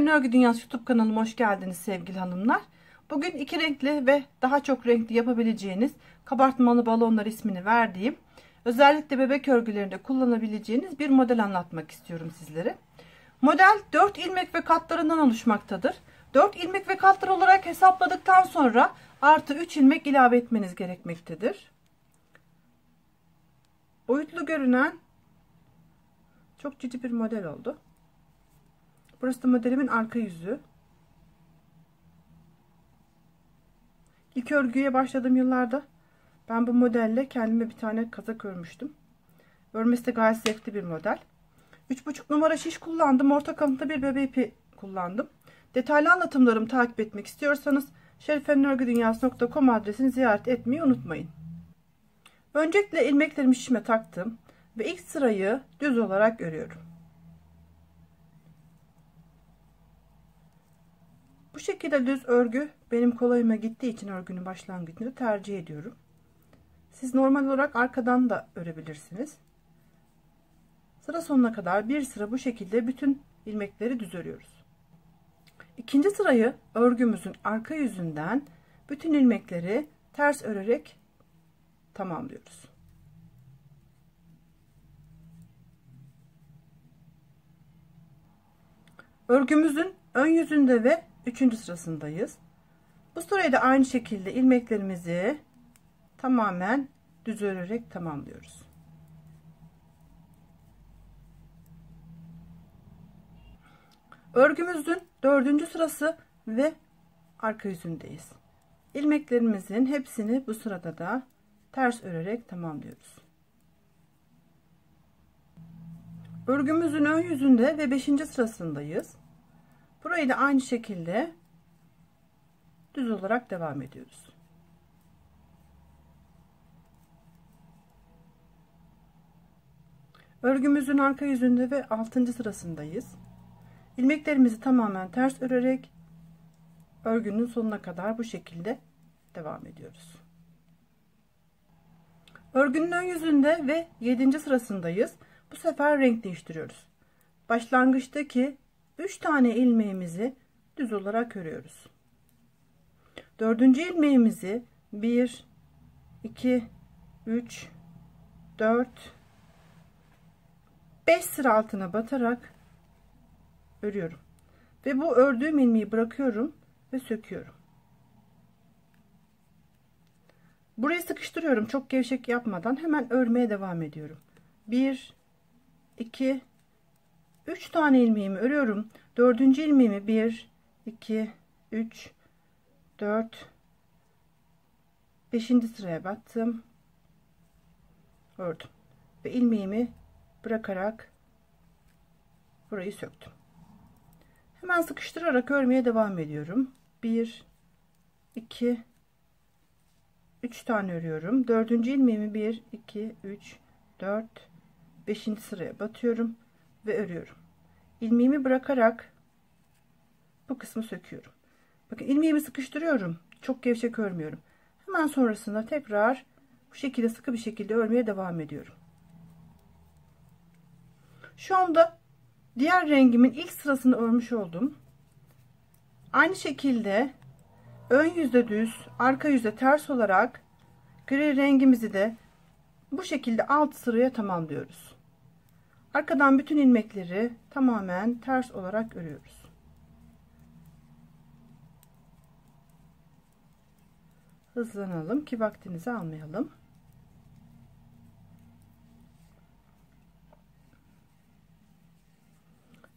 Şerife Örgü Dünyası YouTube kanalıma hoş geldiniz sevgili hanımlar. Bugün iki renkli ve daha çok renkli yapabileceğiniz kabartmalı balonlar ismini verdiğim özellikle bebek örgülerinde kullanabileceğiniz bir model anlatmak istiyorum sizlere. Model 4 ilmek ve katlarından oluşmaktadır. 4 ilmek ve katlar olarak hesapladıktan sonra artı 3 ilmek ilave etmeniz gerekmektedir. Boyutlu görünen çok cici bir model oldu. Burası da modelimin arka yüzü. İlk örgüye başladığım yıllarda ben bu modelle kendime bir tane kazak örmüştüm. Örmesi de gayet zevkli bir model. 3,5 numara şiş kullandım. Orta kalınlıkta bir bebe ipi kullandım. Detaylı anlatımlarımı takip etmek istiyorsanız şerifenörgüdünyası.com adresini ziyaret etmeyi unutmayın. Öncelikle ilmeklerimi şişime taktım ve ilk sırayı düz olarak örüyorum. Bu şekilde düz örgü benim kolayıma gittiği için örgünün başlangıcını tercih ediyorum. Siz normal olarak arkadan da örebilirsiniz. Sıra sonuna kadar bir sıra bu şekilde bütün ilmekleri düz örüyoruz. İkinci sırayı örgümüzün arka yüzünden bütün ilmekleri ters örerek tamamlıyoruz. Örgümüzün ön yüzünde ve üçüncü sırasındayız. Bu sırayı da aynı şekilde ilmeklerimizi tamamen düz örerek tamamlıyoruz. Örgümüzün dördüncü sırası ve arka yüzündeyiz. İlmeklerimizin hepsini bu sırada da ters örerek tamamlıyoruz. Örgümüzün ön yüzünde ve 5. sırasındayız. Burayı da aynı şekilde düz olarak devam ediyoruz. Örgümüzün arka yüzünde ve 6. sırasındayız. İlmeklerimizi tamamen ters örerek örgünün sonuna kadar bu şekilde devam ediyoruz. Örgünün ön yüzünde ve 7. sırasındayız. Bu sefer renk değiştiriyoruz. Başlangıçtaki 3 tane ilmeğimizi düz olarak örüyoruz. Dördüncü ilmeğimizi 1 2 3 4 5 sıra altına batarak örüyorum. Ve bu ördüğüm ilmeği bırakıyorum ve söküyorum. Burayı sıkıştırıyorum. Çok gevşek yapmadan hemen örmeye devam ediyorum. 1 2 3 tane ilmeğimi örüyorum. Dördüncü ilmeğimi 1 2 3 4 5. sıraya battım. Ördüm. Ve ilmeğimi bırakarak burayı söktüm. Hemen sıkıştırarak örmeye devam ediyorum. 1 2 3 tane örüyorum. Dördüncü ilmeğimi 1 2 3 4 5. sıraya batıyorum ve örüyorum. Ilmeğimi bırakarak bu kısmı söküyorum. Bakın ilmeğimi sıkıştırıyorum. Çok gevşek örmüyorum. Hemen sonrasında tekrar bu şekilde sıkı bir şekilde örmeye devam ediyorum. Şu anda diğer rengimin ilk sırasını örmüş oldum. Aynı şekilde ön yüzde düz, arka yüzde ters olarak gri rengimizi de bu şekilde alt sıraya tamamlıyoruz. Arkadan bütün ilmekleri tamamen ters olarak örüyoruz. Hızlanalım ki vaktinizi almayalım.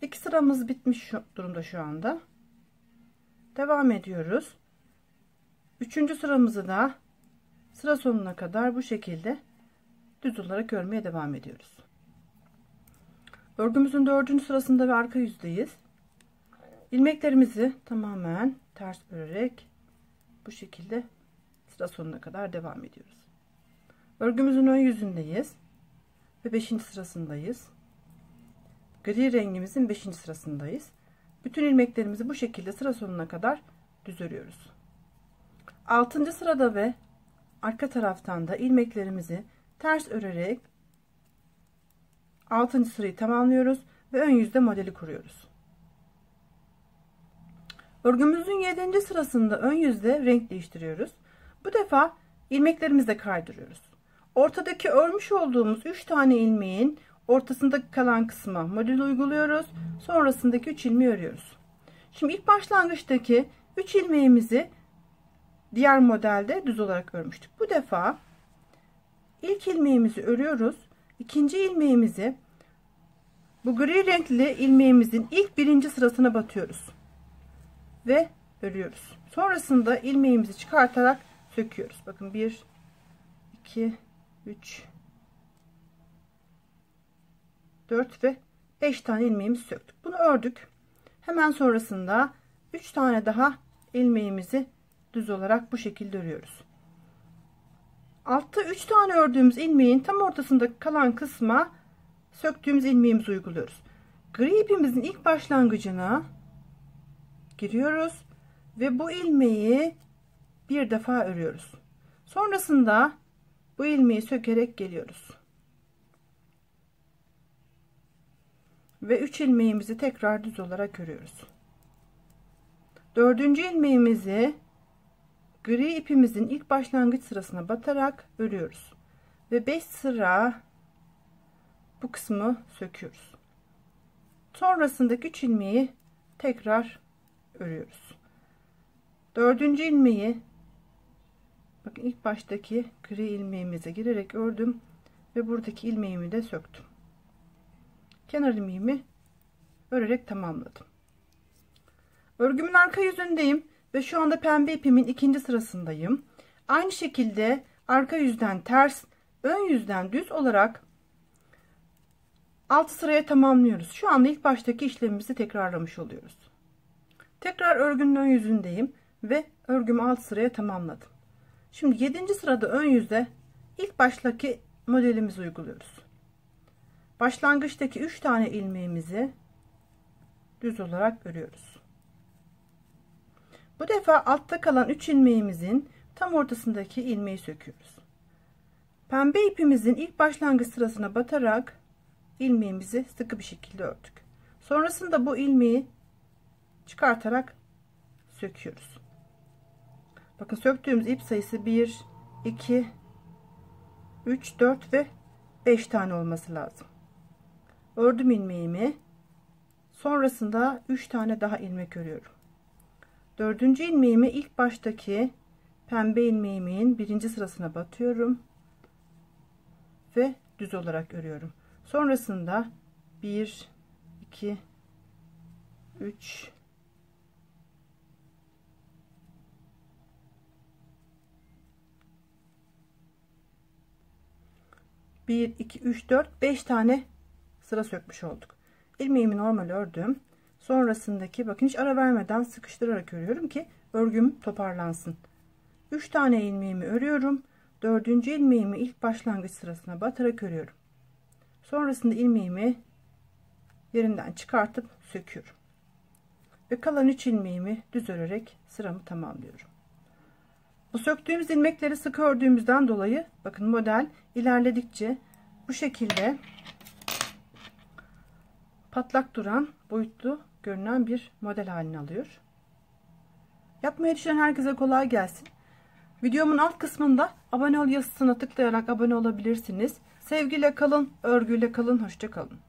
İki sıramız bitmiş şu durumda şu anda. Devam ediyoruz. Üçüncü sıramızı da sıra sonuna kadar bu şekilde düz olarak örmeye devam ediyoruz. Örgümüzün dördüncü sırasında ve arka yüzdeyiz. İlmeklerimizi tamamen ters örerek bu şekilde sıra sonuna kadar devam ediyoruz. Örgümüzün ön yüzündeyiz ve 5. sırasındayız. Gri rengimizin 5. sırasındayız. Bütün ilmeklerimizi bu şekilde sıra sonuna kadar düz örüyoruz. 6. sırada ve arka taraftan da ilmeklerimizi ters örerek 6. sırayı tamamlıyoruz ve ön yüzde modeli kuruyoruz. Örgümüzün 7. sırasında ön yüzde renk değiştiriyoruz. Bu defa ilmeklerimizle kaydırıyoruz. Ortadaki örmüş olduğumuz 3 tane ilmeğin ortasında kalan kısma model uyguluyoruz. Sonrasındaki 3 ilmeği örüyoruz. Şimdi ilk başlangıçtaki 3 ilmeğimizi diğer modelde düz olarak örmüştük. Bu defa ilk ilmeğimizi örüyoruz. İkinci ilmeğimizi bu gri renkli ilmeğimizin ilk birinci sırasına batıyoruz. Ve örüyoruz. Sonrasında ilmeğimizi çıkartarak söküyoruz. Bakın 1 2 3 4 ve 5 tane ilmeğimizi söktük. Bunu ördük. Hemen sonrasında 3 tane daha ilmeğimizi düz olarak bu şekilde örüyoruz. Altta 3 tane ördüğümüz ilmeğin tam ortasında kalan kısma söktüğümüz ilmeğimizi uyguluyoruz. Gri ipimizin ilk başlangıcına giriyoruz ve bu ilmeği bir defa örüyoruz. Sonrasında bu ilmeği sökerek geliyoruz. Ve 3 ilmeğimizi tekrar düz olarak örüyoruz. Dördüncü ilmeğimizi gri ipimizin ilk başlangıç sırasına batarak örüyoruz. Ve 5 sıra bu kısmı söküyoruz. Sonrasındaki 3 ilmeği tekrar örüyoruz. Dördüncü ilmeği bakın ilk baştaki gri ilmeğimize girerek ördüm ve buradaki ilmeğimi de söktüm. Kenar ilmeğimi örerek tamamladım. Örgümün arka yüzündeyim ve şu anda pembe ipimin ikinci sırasındayım. Aynı şekilde arka yüzden ters, ön yüzden düz olarak 6 sıraya tamamlıyoruz. Şu anda ilk baştaki işlemimizi tekrarlamış oluyoruz. Tekrar örgünün ön yüzündeyim ve örgümü 6 sıraya tamamladım. Şimdi 7. sırada ön yüzde ilk baştaki modelimizi uyguluyoruz. Başlangıçtaki 3 tane ilmeğimizi düz olarak örüyoruz. Bu defa altta kalan 3 ilmeğimizin tam ortasındaki ilmeği söküyoruz. Pembe ipimizin ilk başlangıç sırasına batarak ilmeğimizi sıkı bir şekilde ördük. Sonrasında bu ilmeği çıkartarak söküyoruz. Bakın söktüğümüz ip sayısı 1, 2, 3, 4 ve 5 tane olması lazım. Ördüm ilmeğimi. Sonrasında 3 tane daha ilmek örüyorum. Dördüncü ilmeğimi ilk baştaki pembe ilmeğimin birinci sırasına batıyorum. Ve düz olarak örüyorum. Sonrasında 1, 2, 3, 1 2 3 4 5 tane sıra sökmüş olduk ilmeğimi normal ördüm sonrasındaki bakın hiç ara vermeden sıkıştırarak örüyorum ki örgüm toparlansın. 3 tane ilmeğimi örüyorum. Dördüncü ilmeğimi ilk başlangıç sırasına batarak örüyorum. Sonrasında ilmeğimi yerinden çıkartıp söküyorum. Ve kalan 3 ilmeğimi düz örerek sıramı tamamlıyorum. Bu söktüğümüz ilmekleri sık ördüğümüzden dolayı bakın model ilerledikçe bu şekilde patlak duran boyutlu görünen bir model halini alıyor. Yapmaya düşünen herkese kolay gelsin. Videomun alt kısmında abone ol yazısına tıklayarak abone olabilirsiniz. Sevgiyle kalın, örgüyle kalın, hoşça kalın.